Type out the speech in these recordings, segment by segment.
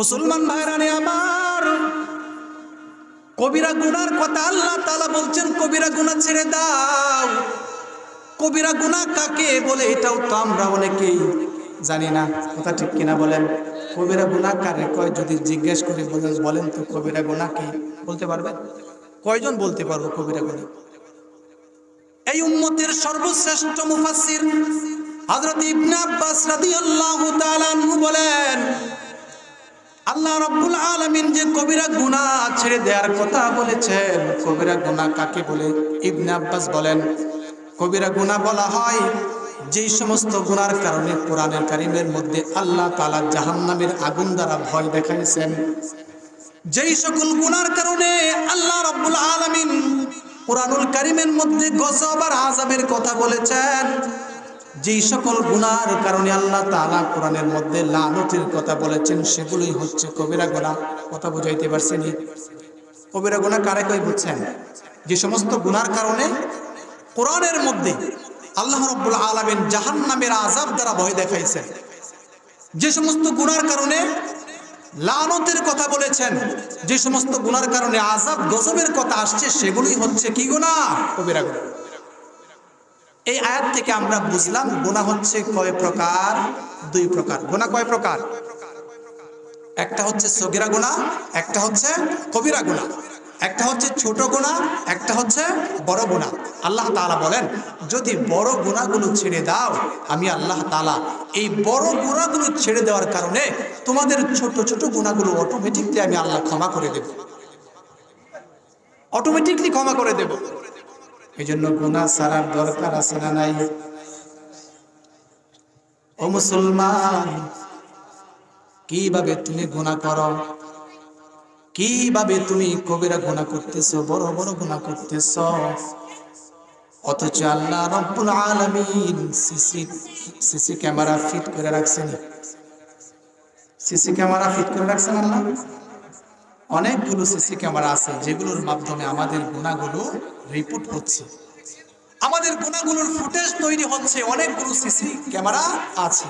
মুসলমান ভাইরানি আমার কবিরা গুনার কথা আল্লাহ তালা বলছেন, কবিরা গুনা ছেড়ে দাও। কবিরা গুনা কাকে বলে এটাও তো আমরা অনেকেই জানি না, কথা ঠিক কিনা বলেন? কবিরা গুনা কারে কয়, যদি জিজ্ঞেস করে বলেন বলেন তো কবিরা গুনা কি? বলতে পারবেন? কয়জন বলতে পারব কবিরা গুনা? এই উম্মতের সর্বশ্রেষ্ঠ মুফাসসির হযরত ইবনে আব্বাস রাদিয়াল্লাহু তাআলা বলেন আল্লাহ রব্বুল আলমিন যে কবিরা গুনাহ ছেড়ে দেওয়ার কথা বলেছেন, কবিরা গুনাহ কাকে বলে? ইবনে আব্বাস বলেন, কবিরা গুনাহ বলা হয়, যেই সমস্ত গুনার কারণে কোরআনের কারিমের মধ্যে আল্লাহ তাআলা জাহান্নামের আগুন দ্বারা ভয় দেখাইছেন। যেই সকল গুনার কারণে আল্লাহ রব্বুল আলমিন কোরআনুল কারিমের মধ্যে গজব আর আযাবের কথা বলেছেন যেই সকল গুনার কারণে আল্লাহ তাআলা কোরআনের মধ্যে লানতের কথা বলেছেন, সেগুলোই হচ্ছে কবিরা গুনাহ কথা বুঝাইতে পারছেন কবিরা গুনাহ কারে কই বুঝছেন? যে সমস্ত গুনার কারণে কোরআনের মধ্যে আল্লাহ রব্বুল আলামিন জাহান্নামের আযাব দ্বারা ভয় দেখাইছেন। যে সমস্ত গুনার কারণে লানতের কথা বলেছেন, যে সমস্ত গুনার কারণে আজাব গজবের কথা আসছে, সেগুলোই হচ্ছে কি গুণা কবিরা গুণা এই আয়াত থেকে আমরা বুঝলাম গুণা হচ্ছে কয় প্রকার? দুই প্রকার। গুণা কয় প্রকার? একটা হচ্ছে সগিরা গুণা একটা হচ্ছে কবিরা গুণা একটা হচ্ছে ছোট গুণা একটা হচ্ছে বড় গুণা আল্লাহ তাআলা বলেন, যদি বড় গুণাগুলো ছেড়ে দাও, আমি আল্লাহ তাআলা এই বড় গোনাগুলো ছেড়ে দেওয়ার কারণে তোমাদের ছোট ছোট গোনাগুলো অটোমেটিকলি আমি আল্লাহ ক্ষমা করে দেব। অটোমেটিকলি ক্ষমা করে দেব। এই জন্য গুণা সারার দরকার আছে না নাই? ও মুসলমান, কীভাবে তুমি গুণা করো? কীভাবে তুমি কবিরা গুণা করতেছো, বড় বড় গুণা করতেছো? অথচ আল্লাহ রব্বুল আলামিন সিসি সিসি ক্যামেরা ফিট করে রাখছেন। সিসি ক্যামেরা ফিট করে রাখছেন আল্লাহ? অনেকগুলো সিসি ক্যামেরা আছে যেগুলোর মাধ্যমে আমাদের গুণাগুলো রিপোর্ট হচ্ছে। আমাদের গুণাগুলোর ফুটেজ তৈরি হচ্ছে, অনেকগুলো সিসি ক্যামেরা আছে।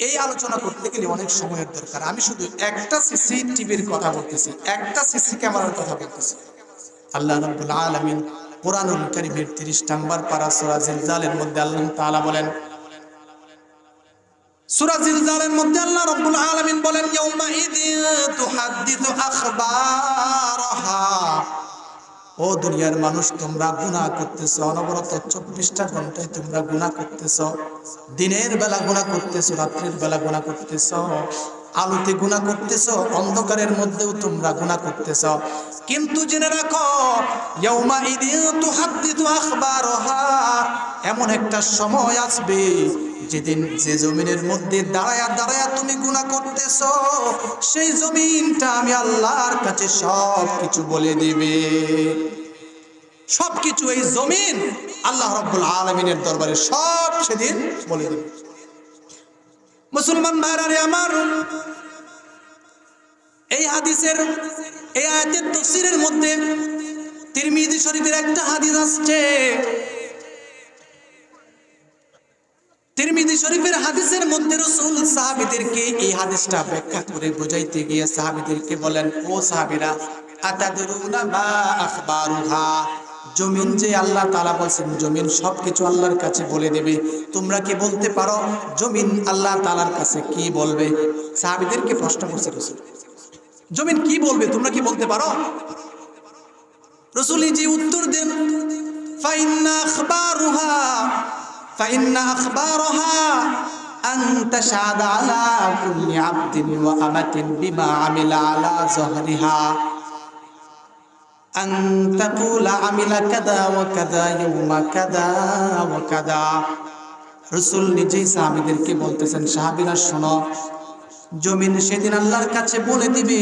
এই আলোচনা করতে গেলে অনেক সময়ের দরকার। আমি শুধু একটা সিসি টিভির কথা বলতেছি, একটা সিসি ক্যামেরার কথা বলতেছি। আল্লাহ রাব্বুল আলামিন কোরআনুল কারীমের 30 নম্বর পারা সূরা জিলজালের মধ্যে আল্লাহ তাআলা বলেন সূরা মধ্যে আল্লাহ রাব্বুল আলামিন বলেন ইয়াউমা ইদিন তুহাদ্দিসু আখবারাহা। ও দুনিয়ার মানুষ, তোমরা গুনাহ করতেছো, অনবরত চব্বিশটা ঘন্টায় তোমরা গুনাহ করতেছো, দিনের বেলা গুনাহ করতেছো, রাত্রির বেলা গুনাহ করতেছো, আলোতে গুনাহ করতেছো, অন্ধকারের মধ্যেও তোমরা গুনাহ করতেছ। কিন্তু জেনে রাখো ইয়াউমা ইদিন তুহাদ্দিসু আখবারাহা। এমন একটা সময় আসবে যেদিন যে জমিনের মধ্যে দাঁড়ায়া দাঁড়ায়া তুমি গুনাহ করতেছ, সেই জমিনটা আমি আল্লাহর কাছে সব কিছু বলে দিবে। সবকিছু এই জমিন আল্লাহ রব্বুল আলমিনের দরবারে সব সেদিন বলে দিবে। মুসলমান ভাইরারে আমার, এই হাদিসের, এই আয়াতের তফসিরের মধ্যে তিরমিজি শরীফের একটা হাদিস আসছে। তিরমিজি শরীফের হাদিসের মধ্যে রসুল সাহাবীদেরকে এই হাদিসটা ব্যাখ্যা করে বোঝাইতে গিয়ে সাহাবীদেরকে বলেন, ও সাহাবীরা জমিন যে আল্লাহ তাআলা বলছেন, জমিন সবকিছু আল্লাহর কাছে বলে দেবে। তোমরা কি বলতে পারো জমিন আল্লাহ তাআলার কাছে কি বলবে? সাহাবীদেরকে প্রশ্ন করছে রসুল, জমিন কি বলবে? তোমরা কি বলতে পারো? রসুল জি উত্তর দেন فإن أخبارها أن تشهد على كل عبد وأمة بما عمل على ظهرها أن تقول عمل كذا وكذا يوم كذا وكذا রসুল নিজেই সাহাবিদেরকে বলতেছেন সাহাবিরা শোনো জমিন সেদিন আল্লাহর কাছে বলে দিবে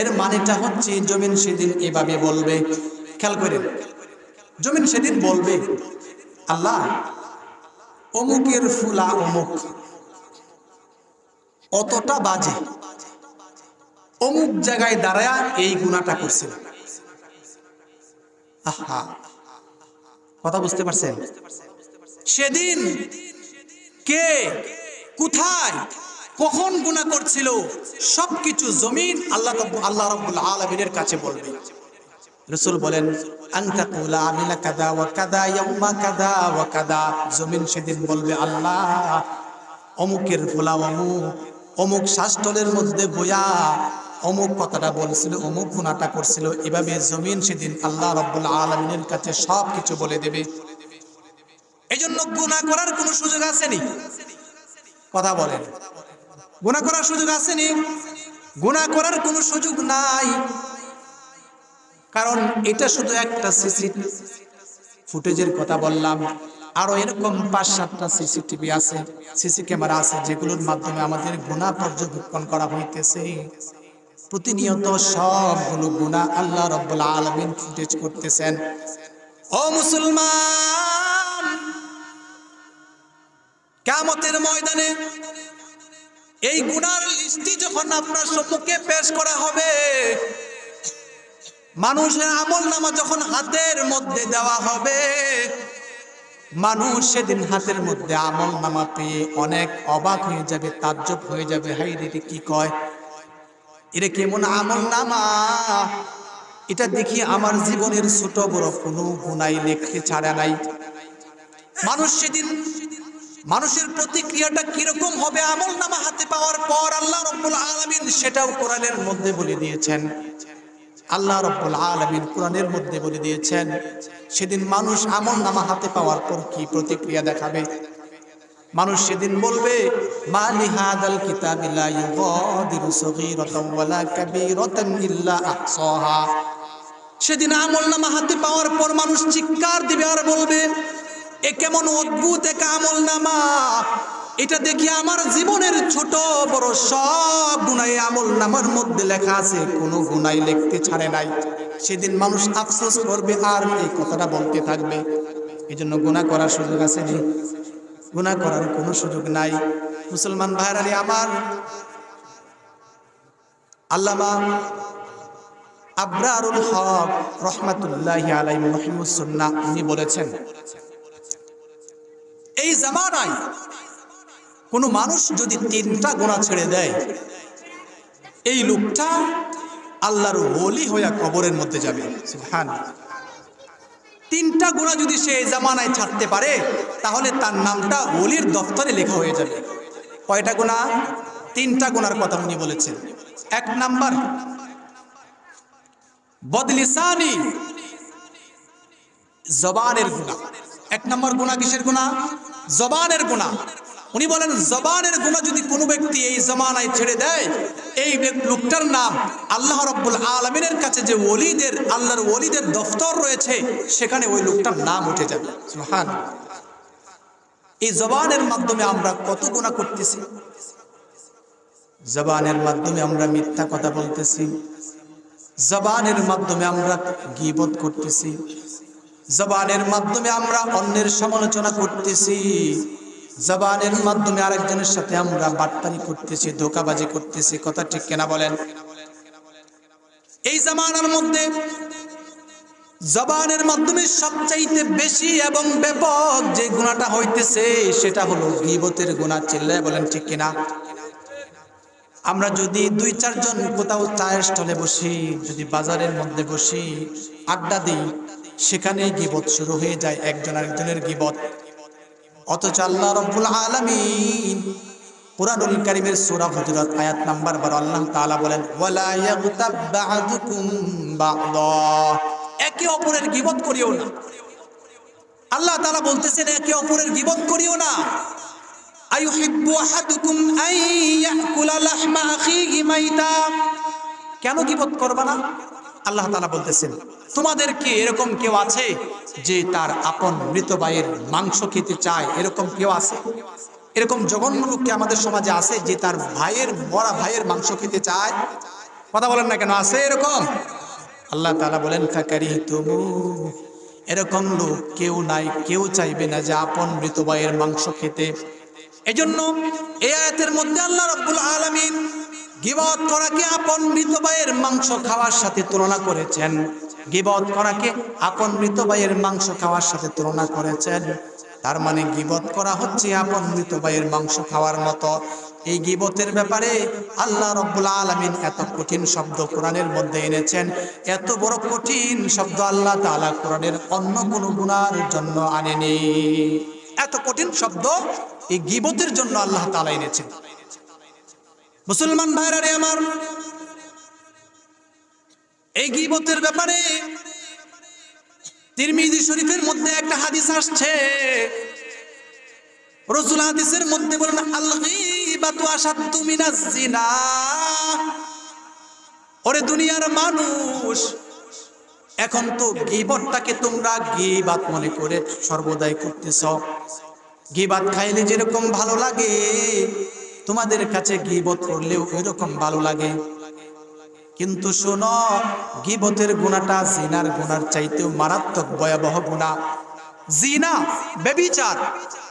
এর মানেটা হচ্ছে জমিন সেদিন এভাবে বলবে খেয়াল করেন জমিন সেদিন বলবে আল্লাহ অমুকের ফুলা অমুক। অতটা বাজে। অমুক জায়গায় দাঁড়ায়া এই গুণাটা করছিল আহা। কথা বুঝতে পারছেন? সেদিন কে, কোথায়, কখন গুনাহ করছিল, সবকিছু জমিন আল্লাহ আল্লাহ রব্বুল আলমিনের কাছে বলবে। রসুল বলেন, আনতা কুলা আমিলা কাদা ওয়া কাদা, ইয়াউমা কাদা ওয়া কাদা। জমিন সেদিন বলবে, আল্লাহ, অমুকের ফোলা অমুক অমুক শাস্তলের মধ্যে বয়া অমুক কথাটা বলছিল, অমুক গুণাটা করছিল। এভাবে জমিন সেদিন আল্লাহ রব্বুল আলমিনের কাছে সব কিছু বলে দেবে। এই জন্য গুণা করার কোনো সুযোগ আসেনি। কথা বলেন। গুণা করার সুযোগ আসেনি। গুণা করার কোনো সুযোগ নাই। কারণ এটা শুধু একটা সিসি ফুটেজের কথা বললাম। আরও এরকম পাঁচ সাতটা সিসিটিভি আছে সিসি ক্যামেরা আছে, যেগুলোর মাধ্যমে আমাদের গুণা পর্যবেক্ষণ করা হইতেছে। প্রতিনিয়ত সবগুলো গুণা আল্লাহ রব্বুল আলমিন ফুটেজ করতেছেন। ও মুসলমান কামতের ময়দানে এই গুনার লিস্টি যখন আপনার সম্মুখে পেশ করা হবে মানুষের আমল নামা যখন হাতের মধ্যে দেওয়া হবে, মানুষ সেদিন হাতের মধ্যে আমল নামা পেয়ে অনেক অবাক হয়ে যাবে, তাজ্জব হয়ে যাবে। হাই দিদি কি কয়? এটা কেমন আমল নামা? এটা দেখি আমার জীবনের ছোট বড় কোনো গুনাই লেখতে ছাড়া নাই। মানুষ সেদিন, মানুষের প্রতিক্রিয়াটা কীরকম হবে আমল নামা হাতে পাওয়ার পর আল্লাহ রব্বুল আলামিন সেটাও কোরআনের মধ্যে বলে দিয়েছেন। আল্লাহ রব্বুল আলামিন কোরআনের মধ্যে বলে দিয়েছেন, সেদিন মানুষ আমল নামা হাতে পাওয়ার পর কি প্রতিক্রিয়া দেখাবে? মানুষ সেদিন বলবে আহসাহা। সেদিন আমল নামা হাতে পাওয়ার পর মানুষ চিৎকার দিবে আর বলবে, এ কেমন অদ্ভুত এক আমল নামা! এটা দেখি আমার জীবনের ছোট বড় সব গুনাই আমল নামার মধ্যে লেখা আছে, কোনো গুনাই লিখতে ছাড়ে নাই। সেদিন মানুষ আফসোস করবে, আর এই কথাটা বলতে থাকবে। এই জন্য গুণা করার সুযোগ আছে নি? গুণা করার কোনো সুযোগ নাই। মুসলমান ভাইরানি আমার আল্লামা আবরারুল হক রহমাতুল্লাহ আলাই মহিমুসন্না উনি বলেছেন, এই জামানায় কোন মানুষ যদি তিনটা গোনা ছেড়ে দেয়, এই লোকটা আল্লাহর ওলি হইয়া কবরের মধ্যে যাবে। সুবহান তিনটা গুণা যদি সে জামানায় ছাড়তে পারে, তাহলে তার নামটা ওলির দফতরে লেখা হয়ে যাবে। কয়টা গোনা? তিনটা গোনার কথা উনি বলেছেন। এক নাম্বার, বদলিসানি জবানের গুণা এক নম্বর গুণা কিসের গুণা জবানের গুণা উনি বলেন, জবানের গুণা যদি কোনো ব্যক্তি এই জমানায় ছেড়ে দেয়, এই লোকটার নাম আল্লাহ রব্বুল আলমিনের কাছে যে ওলিদের, আল্লাহর ওলিদের দফতর রয়েছে, সেখানে ওই লোকটার নাম উঠে যাবে। সুবহান এই জবানের মাধ্যমে আমরা কত গুণা করতেছি? জবানের মাধ্যমে আমরা মিথ্যা কথা বলতেছি। জবানের মাধ্যমে আমরা গিবত করতেছি। জবানের মাধ্যমে আমরা অন্যের সমালোচনা করতেছি। জবানের মাধ্যমে আরেকজনের সাথে আমরা বাটপানি করতেছি, ধোকাবাজি করতেছি, কথা ঠিক কেনা বলেন? এই জামানার মধ্যে জবানের মাধ্যমে সবচাইতে বেশি এবং ব্যাপক যে গুণাটা হইতেছে, সেটা হলো গিবতের গুণা, চিল্লায় বলেন ঠিক কিনা? আমরা যদি দুই, চারজন কোথাও চায়ের স্টলে বসি, যদি বাজারের মধ্যে বসি, আড্ডা দিই সেখানে গিবত শুরু হয়ে যায়, একজন আরেকজনের গিবত। অথচ আল্লাহ রব্বুল আলামিন কুরআনুল কারীমের সূরা হুজুরাত আয়াত নাম্বার 12 আল্লাহ তাআলা বলেন, ওয়ালা ইয়াগতাব বা'দুকুম বা'দা একে অপরের গিবত করিও না। আল্লাহ তাআলা বলতেছেন, একে অপরের গিবত করিও না। আইয়ুহিব্বু আহাদুকুম আন ইয়াকুলা লাহমা আখিহি মাইতা। কেন গিবত করবা না? আল্লাহ তালা বলতেছেন, তোমাদের কি এরকম কেউ আছে যে তার আপন মৃত ভাইয়ের মাংস খেতে চায়? এরকম কেউ আছে? এরকম জঘন্য লোক কি আমাদের সমাজে আছে যে তার ভাইয়ের মরা ভাইয়ের মাংস খেতে চায়? কথা বলেন না কেন? আছে এরকম? আল্লাহ তাআলা বলেন ফাকারি তুমু এরকম লোক কেউ নাই, কেউ চাইবে না যে আপন মৃত ভাইয়ের মাংস খেতে। এজন্য এই আয়াতের মধ্যে আল্লাহ রাব্বুল আলামিন গিবত করাকে আপন মৃত ভাইয়ের মাংস খাওয়ার সাথে তুলনা করেছেন। গিবত করাকে আপন মৃত ভাইয়ের মাংস খাওয়ার সাথে তুলনা করেছেন। তার মানে গিবত করা হচ্ছে আপন মৃত ভাইয়ের মাংস খাওয়ার মতো। এই গিবতের ব্যাপারে আল্লাহ রব্বুল আলমিন এত কঠিন শব্দ কোরআনের মধ্যে এনেছেন। এত বড় কঠিন শব্দ আল্লাহ তাআলা কোরআনের অন্য কোনো গুনার জন্য আনেনি। এত কঠিন শব্দ এই গিবতের জন্য আল্লাহ তাআলা এনেছেন। মুসলমান ভাইরা রে আমার, এই গিবতের ব্যাপারে তিরমিজি শরীফের মধ্যে একটা হাদিস আসছে। রসুল হাদিসের মধ্যে বলেন, আল গীবাতু আসাদ্দু মিনাজ জিনা। ওরে দুনিয়ার মানুষ, এখন তো গিবতটাকে তোমরা গিবাত মনে করে সর্বদাই করতেছ। গিবাত খাইলে যেরকম ভালো লাগে তোমাদের কাছে গিবত করলেও ওইরকম ভালো লাগে। কিন্তু শোনো, গিবতের গুণাটা জিনার গুণার চাইতেও মারাত্মক ভয়াবহ গুণা। জিনা বেবিচার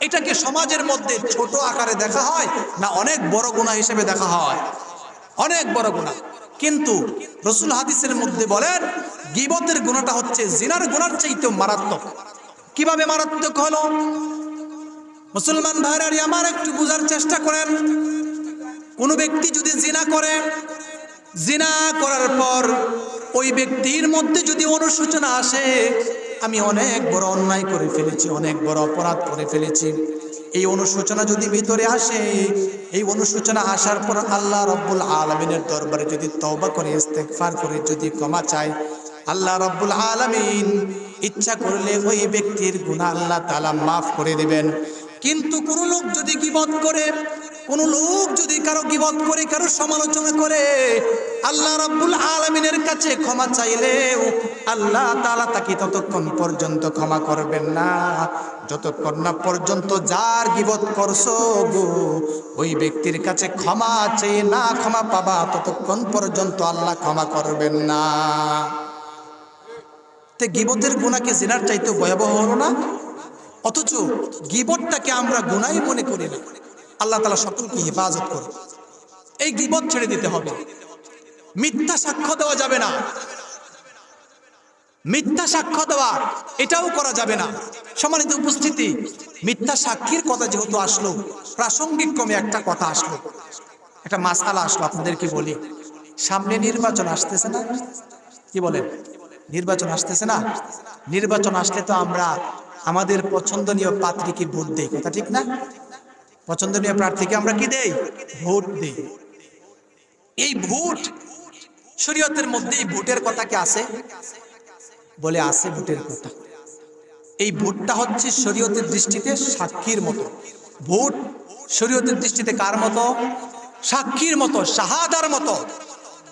এটাকে সমাজের মধ্যে ছোট আকারে দেখা হয় না অনেক বড় গুণা হিসেবে দেখা হয়? অনেক বড় গুণা। কিন্তু রসুল হাদিসের মধ্যে বলেন, গিবতের গুণাটা হচ্ছে জিনার গুণার চাইতেও মারাত্মক। কীভাবে মারাত্মক হলো? মুসলমান ভাইরারি আমার একটু বোঝার চেষ্টা করেন। কোনো ব্যক্তি যদি জিনা করে, জিনা করার পর ওই ব্যক্তির মধ্যে যদি অনুশোচনা আসে, আমি অনেক বড় অন্যায় করে ফেলেছি, অনেক বড় অপরাধ করে ফেলেছি। এই অনুশোচনা যদি ভিতরে আসে, এই অনুশোচনা আসার পর আল্লাহ রব্বুল আলমিনের দরবারে যদি তওবা করে, ইস্তেগফার করে, যদি ক্ষমা চায়, আল্লাহ রব্বুল আলমিন ইচ্ছা করলে ওই ব্যক্তির গুনাহ আল্লাহ তালা মাফ করে দিবেন। কিন্তু কোনো লোক যদি গিবত করে, কোন লোক যদি কারও গিবত করে, কারও সমালোচনা করে, আল্লাহ রাব্বুল আলামিনের কাছে ক্ষমা চাইলেও আল্লাহ তালা তাকে ততক্ষণ পর্যন্ত ক্ষমা করবেন না। যতক্ষণ না পর্যন্ত যার গিবত করছ গো, ওই ব্যক্তির কাছে ক্ষমা চেয়ে না ক্ষমা পাবা, ততক্ষণ পর্যন্ত আল্লাহ ক্ষমা করবেন না। তে গিবতের গুণাকে জেনার চাইতে ভয়াবহ হলো না? অথচ গিবতটাকে আমরা গুনাই মনে করি না। আল্লাহ তালা সকলকে হেফাজত করে এই গিবত ছেড়ে দিতে হবে। মিথ্যা সাক্ষ্য দেওয়া যাবে না। মিথ্যা সাক্ষ্য দেওয়া, এটাও করা যাবে না। সম্মানিত উপস্থিতি, মিথ্যা সাক্ষীর কথা যেহেতু আসলো, প্রাসঙ্গিক ক্রমে একটা কথা আসলো। একটা মাসালা আসলো, আপনাদেরকে বলি। সামনে নির্বাচন আসতেছে না? কি বলেন? নির্বাচন আসতেছে না? নির্বাচন আসলে তো আমরা আমাদের পছন্দনীয় পাত্রীকে ভোট দেই? কথা ঠিক না? পছন্দনীয় প্রার্থীকে আমরা কি দেই? ভোট দেই। এই ভোট শরীয়তের মধ্যে এই ভোটের কথা কি আছে? বলে আছে ভোটের কথা। এই ভোটটা হচ্ছে শরীয়তের দৃষ্টিতে সাক্ষীর মতো। ভোট শরীয়তের দৃষ্টিতে কার মতো? সাক্ষীর মতো, শাহাদার মতো।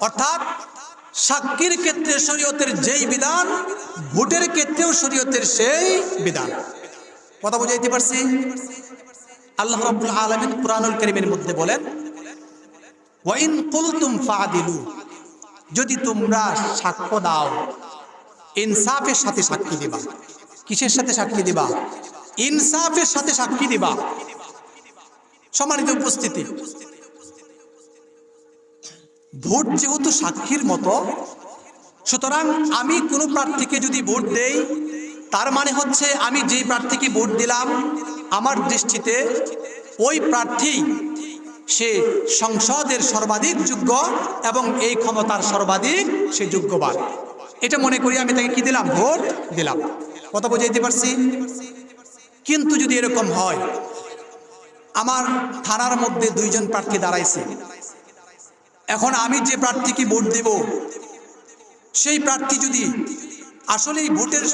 অর্থাৎ সাক্ষীর ক্ষেত্রে শরীয়তের যেই বিধান, ভোটের ক্ষেত্রেও শরীয়তের সেই বিধান। কথা বুঝাইতে পারছি? আল্লাহ রাব্বুল আলামিন কুরআনুল কারীমের মধ্যে বলেন, ওয়াইন কুলতুম ফাদিলু যদি তোমরা সাক্ষ্য দাও, ইনসাফের সাথে সাক্ষী দিবা। কিসের সাথে সাক্ষী দিবা? ইনসাফের সাথে সাক্ষী দিবা। সম্মানিত উপস্থিতি ভোট যেহেতু সাক্ষীর মতো, সুতরাং আমি কোনো প্রার্থীকে যদি ভোট দেই, তার মানে হচ্ছে আমি যেই প্রার্থীকে ভোট দিলাম, আমার দৃষ্টিতে ওই প্রার্থী সে সংসদের সর্বাধিক যোগ্য এবং এই ক্ষমতার সর্বাধিক সে যোগ্যবান। এটা মনে করি আমি তাকে কি দিলাম? ভোট দিলাম। কথা বুঝাইতে পারছি? কিন্তু যদি এরকম হয়, আমার থানার মধ্যে দুইজন প্রার্থী দাঁড়াইছে। এখন আমি যে প্রার্থীকে ভোট দেব, সেই প্রার্থী যদি আসলেই ভোটের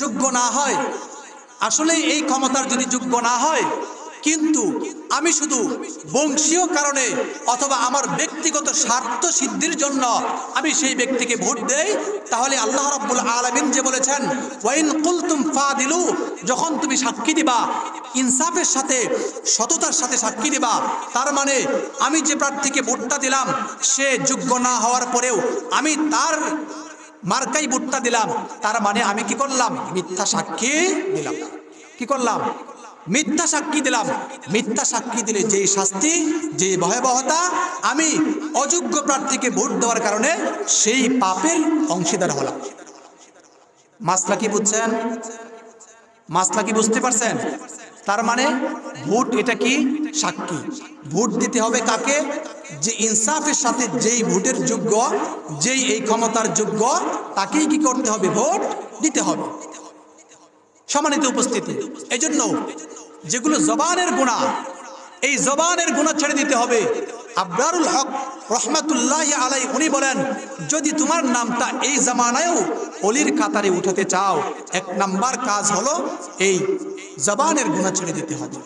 যোগ্য না হয়, আসলেই এই ক্ষমতার যদি যোগ্য না হয় কিন্তু আমি শুধু বংশীয় কারণে অথবা আমার ব্যক্তিগত স্বার্থ সিদ্ধির জন্য আমি সেই ব্যক্তিকে ভোট দেই, তাহলে আল্লাহ রাব্বুল আলামিন যে বলেছেন, ওয়াইন কুলতুম ফাদিলু যখন তুমি সাক্ষী দিবা, ইনসাফের সাথে, সততার সাথে সাক্ষী দিবা, তার মানে আমি যে প্রার্থীকে ভোটটা দিলাম, সে যোগ্য না হওয়ার পরেও আমি তার মার্কাই ভোটটা দিলাম, তার মানে আমি কি করলাম? মিথ্যা সাক্ষী দিলাম। কি করলাম? মিথ্যা সাক্ষী দিলাম। মিথ্যা সাক্ষী দিলে যেই শাস্তি, যে ভয়াবহতা, আমি অযোগ্য প্রার্থীকে ভোট দেওয়ার কারণে সেই পাপের অংশীদার হলাম। মাসলা কি বুঝছেন? মাসলা কি বুঝতে পারছেন? তার মানে ভোট এটা কি? সাক্ষী। ভোট দিতে হবে কাকে? যে ইনসাফের সাথে যেই ভোটের যোগ্য, যেই এই ক্ষমতার যোগ্য, তাকেই কি করতে হবে? ভোট দিতে হবে। সম্মানিত উপস্থিতি। জন্য যেগুলো জবানের গুণা, এই জবানের গুণা ছেড়ে দিতে হবে। আবরারুল হক রহমাতুল্লাহ আলাই উনি বলেন, যদি তোমার নামটা এই জামানায়ও অলির কাতারে উঠাতে চাও, এক নাম্বার কাজ হলো এই জবানের গুণা ছেড়ে দিতে হবে।